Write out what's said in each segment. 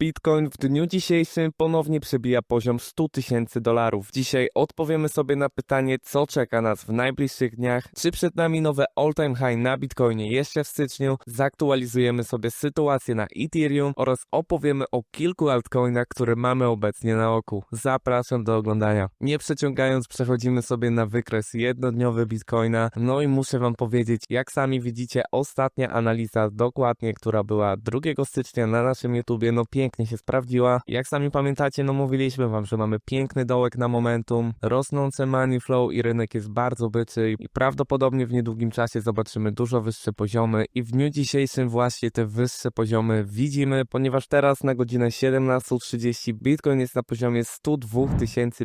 Bitcoin w dniu dzisiejszym ponownie przebija poziom 100 tysięcy dolarów. Dzisiaj odpowiemy sobie na pytanie, co czeka nas w najbliższych dniach, czy przed nami nowe all-time high na Bitcoinie jeszcze w styczniu, zaktualizujemy sobie sytuację na Ethereum oraz opowiemy o kilku altcoinach, które mamy obecnie na oku. Zapraszam do oglądania. Nie przeciągając, przechodzimy sobie na wykres jednodniowy Bitcoina. No i muszę wam powiedzieć, jak sami widzicie, ostatnia analiza dokładnie, która była 2 stycznia na naszym YouTubie, no pięknie się sprawdziła. Jak sami pamiętacie, no mówiliśmy wam, że mamy piękny dołek na momentum, rosnące money flow i rynek jest bardzo byczy i prawdopodobnie w niedługim czasie zobaczymy dużo wyższe poziomy i w dniu dzisiejszym właśnie te wyższe poziomy widzimy, ponieważ teraz na godzinę 17.30 Bitcoin jest na poziomie 102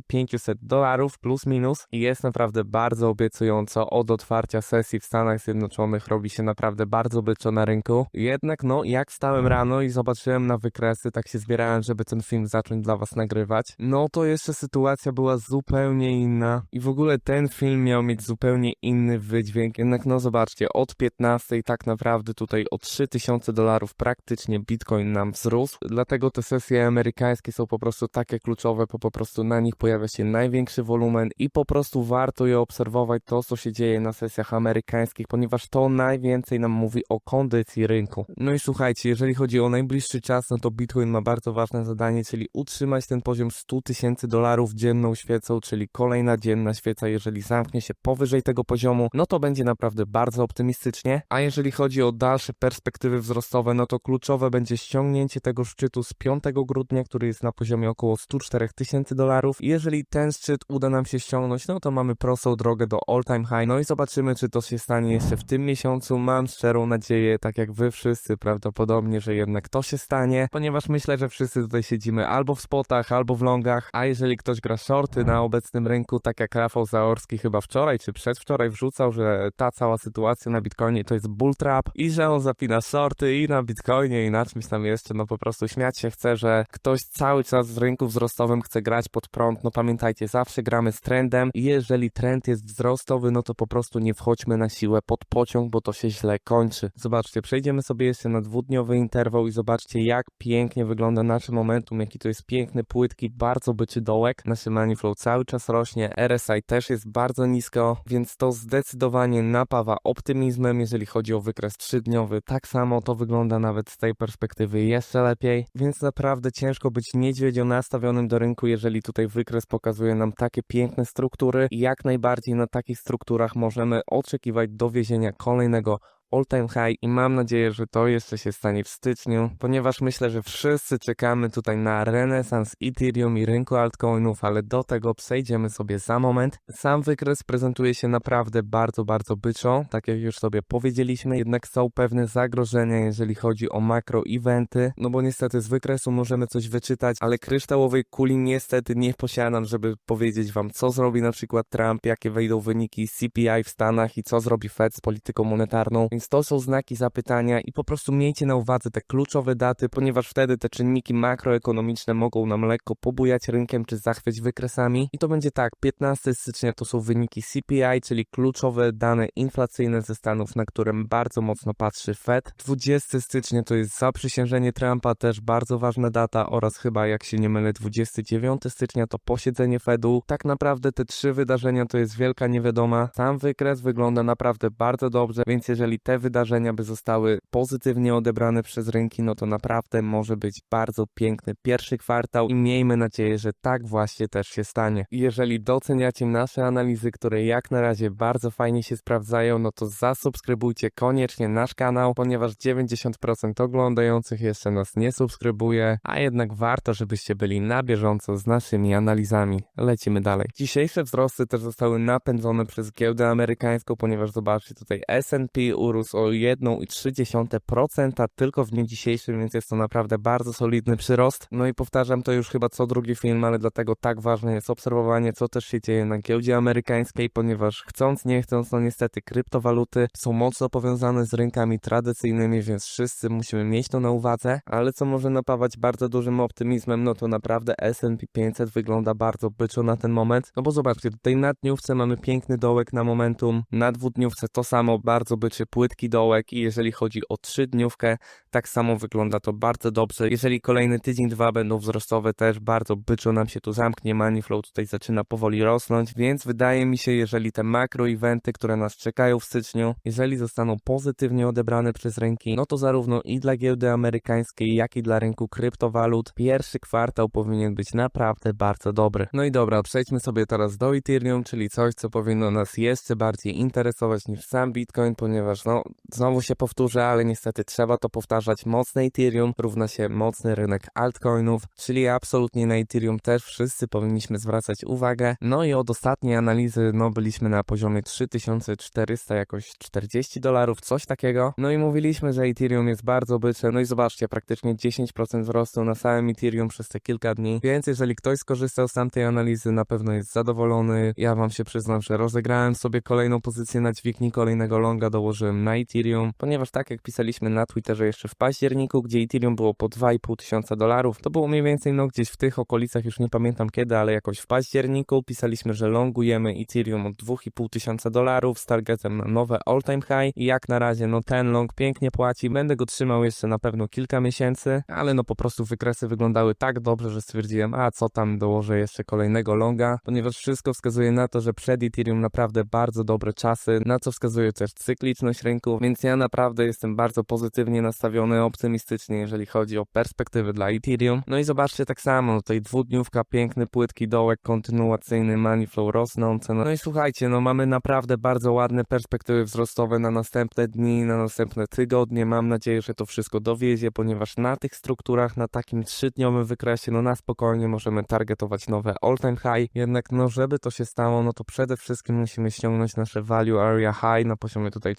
500 dolarów plus minus i jest naprawdę bardzo obiecująco od otwarcia sesji w Stanach Zjednoczonych robi się naprawdę bardzo byczo na rynku. Jednak no, jak wstałem rano i zobaczyłem na wykresy, tak się zbierałem, żeby ten film zacząć dla was nagrywać, no to jeszcze sytuacja była zupełnie inna i w ogóle ten film miał mieć zupełnie inny wydźwięk. Jednak no zobaczcie, od 15 tak naprawdę tutaj o 3000 dolarów praktycznie Bitcoin nam wzrósł, dlatego te sesje amerykańskie są po prostu takie kluczowe, bo po prostu na nich pojawia się największy wolumen i po prostu warto je obserwować to, co się dzieje na sesjach amerykańskich, ponieważ to najwięcej nam mówi o kondycji rynku. No i słuchajcie, jeżeli chodzi o najbliższy czas, no to Bitcoin ma bardzo ważne zadanie, czyli utrzymać ten poziom 100 tysięcy dolarów dzienną świecą, czyli kolejna dzienna świeca, jeżeli zamknie się powyżej tego poziomu, no to będzie naprawdę bardzo optymistycznie, a jeżeli chodzi o dalsze perspektywy wzrostowe, no to kluczowe będzie ściągnięcie tego szczytu z 5 grudnia, który jest na poziomie około 104 tysięcy dolarów. Jeżeli ten szczyt uda nam się ściągnąć, no to mamy prostą drogę do all time high, no i zobaczymy, czy to się stanie jeszcze w tym miesiącu. Mam szczerą nadzieję, tak jak wy wszyscy prawdopodobnie, że jednak to się stanie, ponieważ myślę, że wszyscy tutaj siedzimy albo w spotach, albo w longach, a jeżeli ktoś gra shorty na obecnym rynku, tak jak Rafał Zaorski chyba wczoraj czy przedwczoraj wrzucał, że ta cała sytuacja na Bitcoinie to jest bull trap i że on zapina shorty i na Bitcoinie i na czymś tam jeszcze, no po prostu śmiać się chce, że ktoś cały czas w rynku wzrostowym chce grać pod prąd, no pamiętajcie, zawsze gramy z trendem i jeżeli trend jest wzrostowy, no to po prostu nie wchodźmy na siłę pod pociąg, bo to się źle kończy. Zobaczcie, przejdziemy sobie jeszcze na dwudniowy interwał i zobaczcie jak pięknie wygląda nasze momentum, jaki to jest piękny, płytki, bardzo byczy dołek. Nasze money flow cały czas rośnie, RSI też jest bardzo nisko, więc to zdecydowanie napawa optymizmem, jeżeli chodzi o wykres trzydniowy. Tak samo to wygląda nawet z tej perspektywy jeszcze lepiej, więc naprawdę ciężko być niedźwiedzio nastawionym do rynku, jeżeli tutaj wykres pokazuje nam takie piękne struktury i jak najbardziej na takich strukturach możemy oczekiwać dowiezienia kolejnego all time high i mam nadzieję, że to jeszcze się stanie w styczniu, ponieważ myślę, że wszyscy czekamy tutaj na renesans Ethereum i rynku altcoinów, ale do tego przejdziemy sobie za moment. Sam wykres prezentuje się naprawdę bardzo, bardzo byczo, tak jak już sobie powiedzieliśmy, jednak są pewne zagrożenia, jeżeli chodzi o makro eventy, no bo niestety z wykresu możemy coś wyczytać, ale kryształowej kuli niestety nie posiadam, żeby powiedzieć wam, co zrobi na przykład Trump, jakie wejdą wyniki CPI w Stanach i co zrobi Fed z polityką monetarną, więc to są znaki zapytania i po prostu miejcie na uwadze te kluczowe daty, ponieważ wtedy te czynniki makroekonomiczne mogą nam lekko pobujać rynkiem czy zachwyć wykresami. I to będzie tak, 15 stycznia to są wyniki CPI, czyli kluczowe dane inflacyjne ze Stanów, na którym bardzo mocno patrzy Fed. 20 stycznia to jest zaprzysiężenie Trumpa, też bardzo ważna data oraz chyba jak się nie mylę 29 stycznia to posiedzenie Fedu. Tak naprawdę te trzy wydarzenia to jest wielka niewiadoma. Sam wykres wygląda naprawdę bardzo dobrze, więc jeżeli te wydarzenia by zostały pozytywnie odebrane przez rynki, no to naprawdę może być bardzo piękny pierwszy kwartał i miejmy nadzieję, że tak właśnie też się stanie. Jeżeli doceniacie nasze analizy, które jak na razie bardzo fajnie się sprawdzają, no to zasubskrybujcie koniecznie nasz kanał, ponieważ 90% oglądających jeszcze nas nie subskrybuje, a jednak warto, żebyście byli na bieżąco z naszymi analizami. Lecimy dalej. Dzisiejsze wzrosty też zostały napędzone przez giełdę amerykańską, ponieważ zobaczcie tutaj S&P urósł o 1,3% tylko w dniu dzisiejszym, więc jest to naprawdę bardzo solidny przyrost. No i powtarzam to już chyba co drugi film, ale dlatego tak ważne jest obserwowanie, co też się dzieje na giełdzie amerykańskiej, ponieważ chcąc, nie chcąc, no niestety kryptowaluty są mocno powiązane z rynkami tradycyjnymi, więc wszyscy musimy mieć to na uwadze, ale co może napawać bardzo dużym optymizmem, no to naprawdę S&P 500 wygląda bardzo byczo na ten moment, no bo zobaczcie, tutaj na dniówce mamy piękny dołek na momentum, na dwudniówce to samo, bardzo byczy płyt płytki dołek i jeżeli chodzi o trzydniówkę, tak samo wygląda to bardzo dobrze. Jeżeli kolejny tydzień, dwa będą wzrostowe, też bardzo byczo nam się tu zamknie. Moneyflow tutaj zaczyna powoli rosnąć, więc wydaje mi się, jeżeli te makro eventy, które nas czekają w styczniu, jeżeli zostaną pozytywnie odebrane przez rynki, no to zarówno i dla giełdy amerykańskiej, jak i dla rynku kryptowalut, pierwszy kwartał powinien być naprawdę bardzo dobry. No i dobra, przejdźmy sobie teraz do Ethereum, czyli coś, co powinno nas jeszcze bardziej interesować niż sam Bitcoin, ponieważ no, znowu się powtórzę, ale niestety trzeba to powtarzać. Mocne Ethereum równa się mocny rynek altcoinów, czyli absolutnie na Ethereum też wszyscy powinniśmy zwracać uwagę. No i od ostatniej analizy, no byliśmy na poziomie 3400 jakoś 40 dolarów, coś takiego. No i mówiliśmy, że Ethereum jest bardzo bycze, no i zobaczcie, praktycznie 10% wzrostu na samym Ethereum przez te kilka dni, więc jeżeli ktoś skorzystał z tamtej analizy, na pewno jest zadowolony. Ja wam się przyznam, że rozegrałem sobie kolejną pozycję na dźwigni, kolejnego longa dołożyłem na Ethereum, ponieważ tak jak pisaliśmy na Twitterze jeszcze w październiku, gdzie Ethereum było po 2,5 tysiąca dolarów, to było mniej więcej no gdzieś w tych okolicach, już nie pamiętam kiedy, ale jakoś w październiku pisaliśmy, że longujemy Ethereum od 2,5 tysiąca dolarów z targetem na nowe all-time high i jak na razie no ten long pięknie płaci, będę go trzymał jeszcze na pewno kilka miesięcy, ale no po prostu wykresy wyglądały tak dobrze, że stwierdziłem, a co tam dołożę jeszcze kolejnego longa, ponieważ wszystko wskazuje na to, że przed Ethereum naprawdę bardzo dobre czasy, na co wskazuje też cykliczność rynku, więc ja naprawdę jestem bardzo pozytywnie nastawiony, optymistycznie, jeżeli chodzi o perspektywy dla Ethereum. No i zobaczcie tak samo, tutaj dwudniówka, piękny, płytki dołek, kontynuacyjny money flow rosnące. No, i słuchajcie, no mamy naprawdę bardzo ładne perspektywy wzrostowe na następne dni, na następne tygodnie. Mam nadzieję, że to wszystko dowiezie, ponieważ na tych strukturach, na takim trzydniowym wykresie, no na spokojnie możemy targetować nowe all-time high. Jednak no żeby to się stało, no to przede wszystkim musimy ściągnąć nasze value area high na poziomie tutaj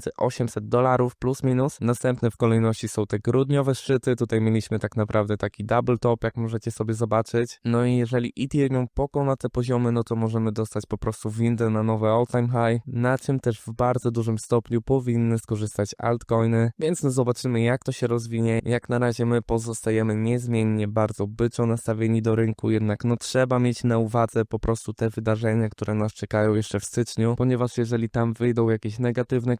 3800 dolarów plus minus. Następne w kolejności są te grudniowe szczyty. Tutaj mieliśmy tak naprawdę taki double top, jak możecie sobie zobaczyć. No i jeżeli Ethereum pokona te poziomy, no to możemy dostać po prostu windę na nowe all-time high, na czym też w bardzo dużym stopniu powinny skorzystać altcoiny, więc no zobaczymy jak to się rozwinie. Jak na razie my pozostajemy niezmiennie bardzo byczo nastawieni do rynku, jednak no trzeba mieć na uwadze po prostu te wydarzenia, które nas czekają jeszcze w styczniu, ponieważ jeżeli tam wyjdą jakieś negatywne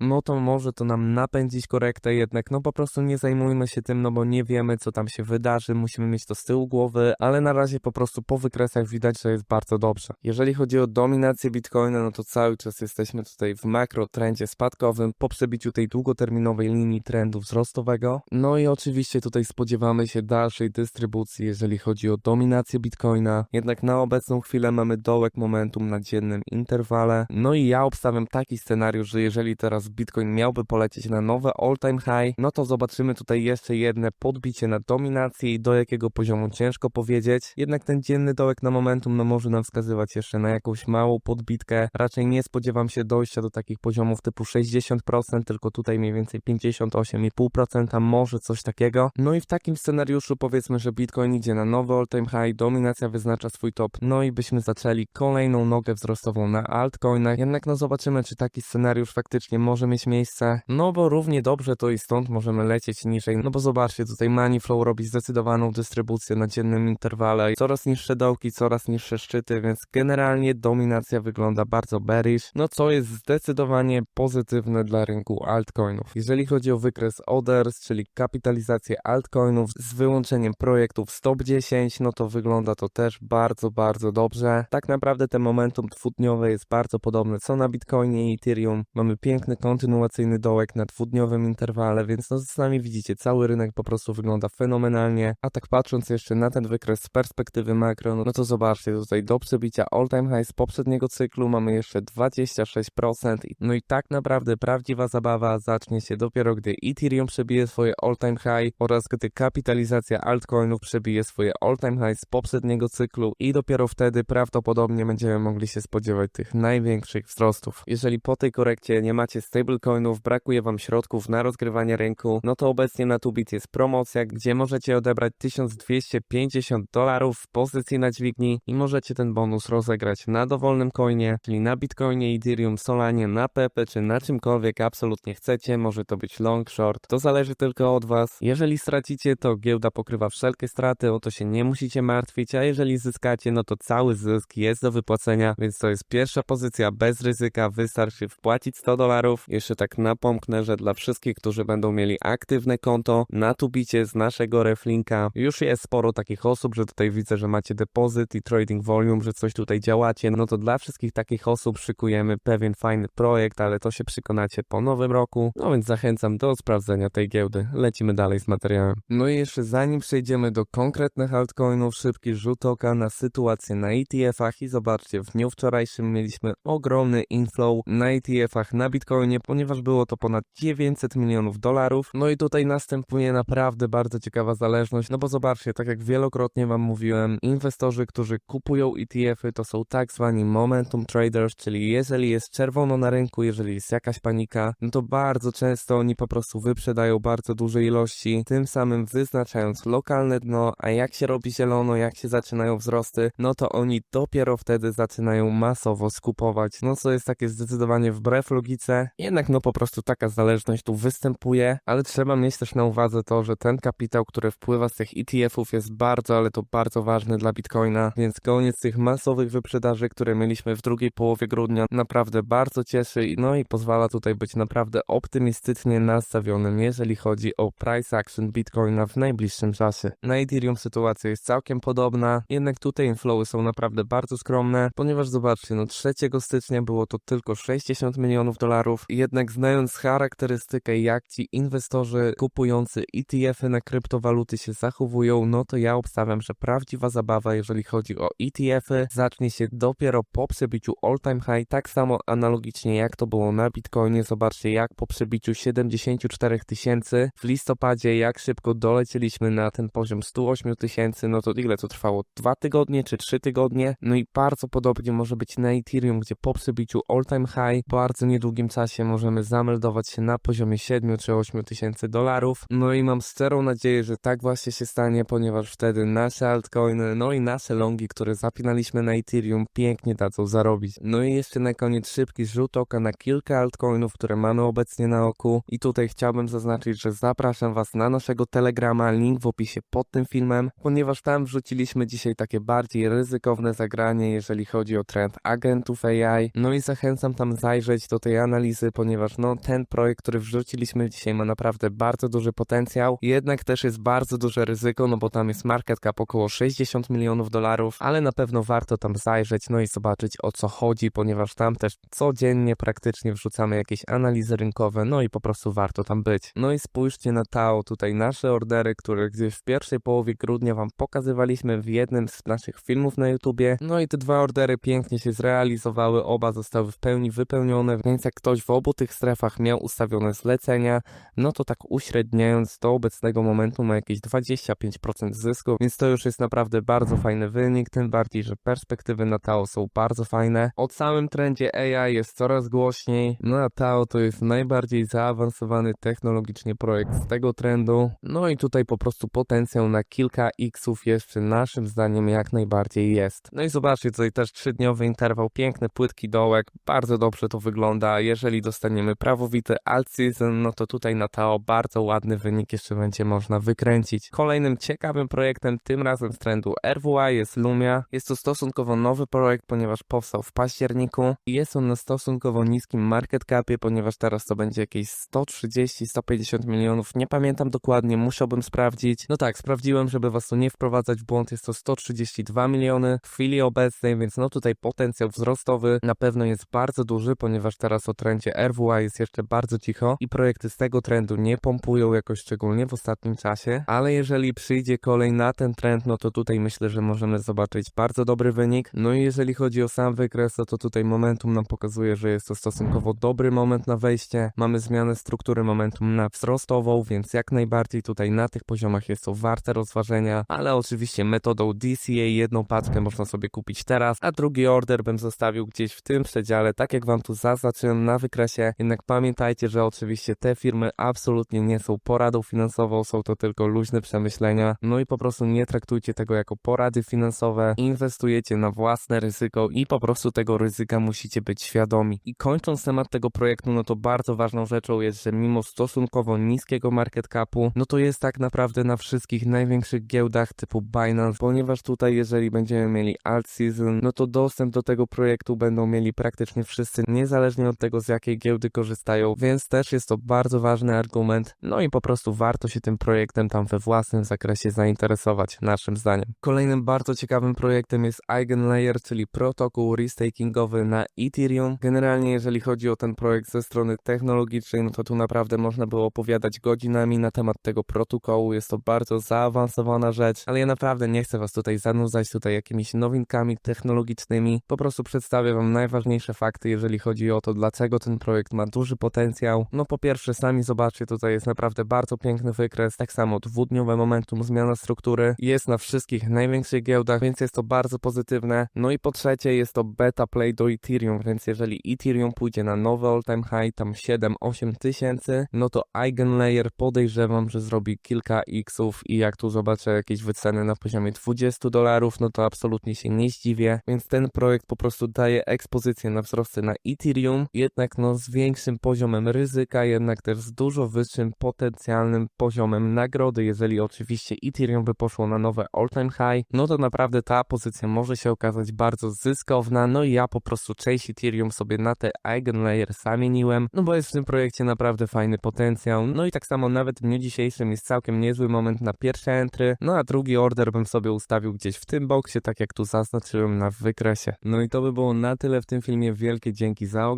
no to może to nam napędzić korektę, jednak no po prostu nie zajmujmy się tym, no bo nie wiemy co tam się wydarzy, musimy mieć to z tyłu głowy, ale na razie po prostu po wykresach widać, że jest bardzo dobrze. Jeżeli chodzi o dominację Bitcoina, no to cały czas jesteśmy tutaj w makro trendzie spadkowym po przebiciu tej długoterminowej linii trendu wzrostowego. No i oczywiście tutaj spodziewamy się dalszej dystrybucji, jeżeli chodzi o dominację Bitcoina. Jednak na obecną chwilę mamy dołek momentum na dziennym interwale. No i ja obstawiam taki scenariusz, że jeżeli teraz Bitcoin miałby polecieć na nowe all-time high, no to zobaczymy tutaj jeszcze jedne podbicie na dominację i do jakiego poziomu ciężko powiedzieć. Jednak ten dzienny dołek na momentum no może nam wskazywać jeszcze na jakąś małą podbitkę. Raczej nie spodziewam się dojścia do takich poziomów typu 60%, tylko tutaj mniej więcej 58,5%, może coś takiego. No i w takim scenariuszu powiedzmy, że Bitcoin idzie na nowy all-time high, dominacja wyznacza swój top, no i byśmy zaczęli kolejną nogę wzrostową na altcoinach. Jednak no zobaczymy, czy taki scenariusz faktycznie może mieć miejsce. No bo równie dobrze to i stąd możemy lecieć niżej. No bo zobaczcie, tutaj Moneyflow robi zdecydowaną dystrybucję na dziennym interwale. Coraz niższe dołki, coraz niższe szczyty, więc generalnie dominacja wygląda bardzo bearish. No co jest zdecydowanie pozytywne dla rynku altcoinów. Jeżeli chodzi o wykres orders, czyli kapitalizację altcoinów z wyłączeniem projektów z top 10, no to wygląda to też bardzo, bardzo dobrze. Tak naprawdę ten momentum dwudniowe jest bardzo podobne co na Bitcoinie i Ethereum. Mamy piękny kontynuacyjny dołek na dwudniowym interwale, więc no sami widzicie, cały rynek po prostu wygląda fenomenalnie. A tak patrząc jeszcze na ten wykres z perspektywy makro, no to zobaczcie, tutaj do przebicia all time high z poprzedniego cyklu mamy jeszcze 26%. No i tak naprawdę prawdziwa zabawa zacznie się dopiero gdy Ethereum przebije swoje all time high oraz gdy kapitalizacja altcoinów przebije swoje all time high z poprzedniego cyklu i dopiero wtedy prawdopodobnie będziemy mogli się spodziewać tych największych wzrostów. Jeżeli po tej korekcie nie macie stablecoinów, brakuje wam środków na rozgrywanie rynku, no to obecnie na Tubit jest promocja, gdzie możecie odebrać 1250 dolarów w pozycji na dźwigni i możecie ten bonus rozegrać na dowolnym coinie, czyli na Bitcoinie, Ethereum, Solanie, na Pepe czy na czymkolwiek absolutnie chcecie. Może to być long, short, to zależy tylko od was. Jeżeli stracicie, to giełda pokrywa wszelkie straty, o to się nie musicie martwić, a jeżeli zyskacie, no to cały zysk jest do wypłacenia, więc to jest pierwsza pozycja bez ryzyka, wystarczy wpłacić 100 100 dolarów. Jeszcze tak napomknę, że dla wszystkich, którzy będą mieli aktywne konto na Tubicie z naszego reflinka, już jest sporo takich osób, że tutaj widzę, że macie depozyt i trading volume, że coś tutaj działacie, no to dla wszystkich takich osób szykujemy pewien fajny projekt, ale to się przekonacie po nowym roku, no więc zachęcam do sprawdzenia tej giełdy. Lecimy dalej z materiałem. No i jeszcze zanim przejdziemy do konkretnych altcoinów, szybki rzut oka na sytuację na ETF-ach i zobaczcie, w dniu wczorajszym mieliśmy ogromny inflow na ETF-ach na Bitcoinie, ponieważ było to ponad 900 milionów dolarów. No i tutaj następuje naprawdę bardzo ciekawa zależność, no bo zobaczcie, tak jak wielokrotnie wam mówiłem, inwestorzy, którzy kupują ETF-y to są tak zwani momentum traders, czyli jeżeli jest czerwono na rynku, jeżeli jest jakaś panika, no to bardzo często oni po prostu wyprzedają bardzo duże ilości, tym samym wyznaczając lokalne dno, a jak się robi zielono, jak się zaczynają wzrosty, no to oni dopiero wtedy zaczynają masowo skupować, no co jest takie zdecydowanie wbrew logice, jednak no po prostu taka zależność tu występuje, ale trzeba mieć też na uwadze to, że ten kapitał, który wpływa z tych ETF-ów jest bardzo, ale to bardzo ważny dla Bitcoina, więc koniec tych masowych wyprzedaży, które mieliśmy w drugiej połowie grudnia naprawdę bardzo cieszy, no i pozwala tutaj być naprawdę optymistycznie nastawionym, jeżeli chodzi o price action Bitcoina w najbliższym czasie. Na Ethereum sytuacja jest całkiem podobna, jednak tutaj inflowy są naprawdę bardzo skromne, ponieważ zobaczcie, no 3 stycznia było to tylko 60 milionów dolarów, jednak znając charakterystykę jak ci inwestorzy kupujący ETF-y na kryptowaluty się zachowują, no to ja obstawiam, że prawdziwa zabawa, jeżeli chodzi o ETF-y, zacznie się dopiero po przebiciu all-time high, tak samo analogicznie jak to było na Bitcoinie, zobaczcie jak po przebiciu 74 tysięcy w listopadzie, jak szybko dolecieliśmy na ten poziom 108 tysięcy, no to ile to trwało? Dwa tygodnie czy trzy tygodnie? No i bardzo podobnie może być na Ethereum, gdzie po przebiciu all-time high bardzo niedługim czasie możemy zameldować się na poziomie 7 czy 8 tysięcy dolarów. No i mam szczerą nadzieję, że tak właśnie się stanie, ponieważ wtedy nasze altcoiny, no i nasze longi, które zapinaliśmy na Ethereum, pięknie dadzą zarobić. No i jeszcze na koniec szybki rzut oka na kilka altcoinów, które mamy obecnie na oku. I tutaj chciałbym zaznaczyć, że zapraszam Was na naszego Telegrama, link w opisie pod tym filmem, ponieważ tam wrzuciliśmy dzisiaj takie bardziej ryzykowne zagranie, jeżeli chodzi o trend agentów AI. No i zachęcam tam zajrzeć do tej analizy, ponieważ no ten projekt, który wrzuciliśmy dzisiaj ma naprawdę bardzo duży potencjał, jednak też jest bardzo duże ryzyko, no bo tam jest market cap około 60 milionów dolarów, ale na pewno warto tam zajrzeć, no i zobaczyć o co chodzi, ponieważ tam też codziennie praktycznie wrzucamy jakieś analizy rynkowe, no i po prostu warto tam być. No i spójrzcie na Tao, tutaj nasze ordery, które gdzieś w pierwszej połowie grudnia wam pokazywaliśmy w jednym z naszych filmów na YouTubie, no i te dwa ordery pięknie się zrealizowały, oba zostały w pełni wypełnione, więc jak ktoś w obu tych strefach miał ustawione zlecenia, no to tak uśredniając do obecnego momentu ma jakieś 25% zysku, więc to już jest naprawdę bardzo fajny wynik, tym bardziej, że perspektywy na Tao są bardzo fajne. O całym trendzie AI jest coraz głośniej, no a Tao to jest najbardziej zaawansowany technologicznie projekt z tego trendu, no i tutaj po prostu potencjał na kilka xów jeszcze naszym zdaniem jak najbardziej jest. No i zobaczcie, tutaj też trzydniowy interwał, piękny, płytki dołek, bardzo dobrze to wygląda, jeżeli dostaniemy prawowity alt season, no to tutaj na Tao bardzo ładny wynik jeszcze będzie można wykręcić. Kolejnym ciekawym projektem, tym razem z trendu RWA jest Lumia. Jest to stosunkowo nowy projekt, ponieważ powstał w październiku i jest on na stosunkowo niskim market capie, ponieważ teraz to będzie jakieś 130-150 milionów. Nie pamiętam dokładnie, musiałbym sprawdzić. No tak, sprawdziłem, żeby was tu nie wprowadzać w błąd. Jest to 132 miliony w chwili obecnej, więc no tutaj potencjał wzrostowy na pewno jest bardzo duży, ponieważ teraz o trendzie RWA jest jeszcze bardzo cicho i projekty z tego trendu nie pompują jakoś szczególnie w ostatnim czasie, ale jeżeli przyjdzie kolej na ten trend, no to tutaj myślę, że możemy zobaczyć bardzo dobry wynik. No i jeżeli chodzi o sam wykres, no to tutaj momentum nam pokazuje, że jest to stosunkowo dobry moment na wejście. Mamy zmianę struktury momentum na wzrostową, więc jak najbardziej tutaj na tych poziomach jest to warte rozważenia, ale oczywiście metodą DCA jedną paczkę można sobie kupić teraz, a drugi order bym zostawił gdzieś w tym przedziale, tak jak wam tu zaznaczyłem na wykresie. Jednak pamiętajcie, że oczywiście te firmy absolutnie nie są poradą finansową, są to tylko luźne przemyślenia. No i po prostu nie traktujcie tego jako porady finansowe. Inwestujecie na własne ryzyko i po prostu tego ryzyka musicie być świadomi. I kończąc temat tego projektu, no to bardzo ważną rzeczą jest, że mimo stosunkowo niskiego market capu, no to jest tak naprawdę na wszystkich największych giełdach typu Binance, ponieważ tutaj jeżeli będziemy mieli alt season, no to dostęp do tego projektu będą mieli praktycznie wszyscy, niezależnie od tego z jakiej giełdy korzystają, więc też jest to bardzo ważny argument. No i po prostu warto się tym projektem tam we własnym zakresie zainteresować, naszym zdaniem. Kolejnym bardzo ciekawym projektem jest Eigenlayer, czyli protokół restakingowy na Ethereum. Generalnie jeżeli chodzi o ten projekt ze strony technologicznej, no to tu naprawdę można było opowiadać godzinami na temat tego protokołu. Jest to bardzo zaawansowana rzecz, ale ja naprawdę nie chcę was tutaj zanudzać tutaj jakimiś nowinkami technologicznymi. Po prostu przedstawię wam najważniejsze fakty, jeżeli chodzi o to, dlaczego ten projekt ma duży potencjał. No po pierwsze, sami zobaczcie, tutaj jest naprawdę bardzo piękny wykres, tak samo dwudniowe momentum, zmiana struktury jest na wszystkich największych giełdach, więc jest to bardzo pozytywne. No i po trzecie, jest to beta play do Ethereum, więc jeżeli Ethereum pójdzie na nowy all-time high, tam 7-8 tysięcy, no to Eigenlayer podejrzewam, że zrobi kilka xów i jak tu zobaczę jakieś wyceny na poziomie 20 dolarów, no to absolutnie się nie zdziwię, więc ten projekt po prostu daje ekspozycję na wzrosty na Ethereum, jednak no z większym poziomem ryzyka, jednak też z dużo wyższym potencjalnym poziomem nagrody, jeżeli oczywiście Ethereum by poszło na nowe all-time high, no to naprawdę ta pozycja może się okazać bardzo zyskowna, no i ja po prostu część Ethereum sobie na te Eigenlayer zamieniłem, no bo jest w tym projekcie naprawdę fajny potencjał, no i tak samo nawet w dniu dzisiejszym jest całkiem niezły moment na pierwsze entry, no a drugi order bym sobie ustawił gdzieś w tym boksie, tak jak tu zaznaczyłem na wykresie. No i to by było na tyle w tym filmie, wielkie dzięki za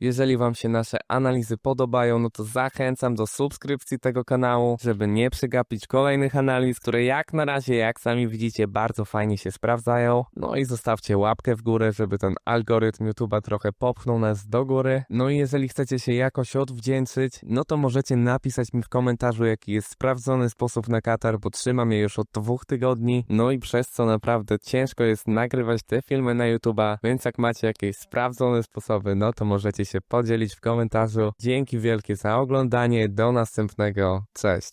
jeżeli wam się nasze analizy podobają, no to zachęcam do subskrypcji tego kanału, żeby nie przegapić kolejnych analiz, które jak na razie, jak sami widzicie, bardzo fajnie się sprawdzają. No i zostawcie łapkę w górę, żeby ten algorytm YouTube'a trochę popchnął nas do góry. No i jeżeli chcecie się jakoś odwdzięczyć, no to możecie napisać mi w komentarzu, jaki jest sprawdzony sposób na Katar, bo trzymam je już od dwóch tygodni. No i przez co naprawdę ciężko jest nagrywać te filmy na YouTube'a, więc jak macie jakieś sprawdzone sposoby, no to możecie się podzielić w komentarzu. Dzięki wielkie za oglądanie, do następnego, cześć.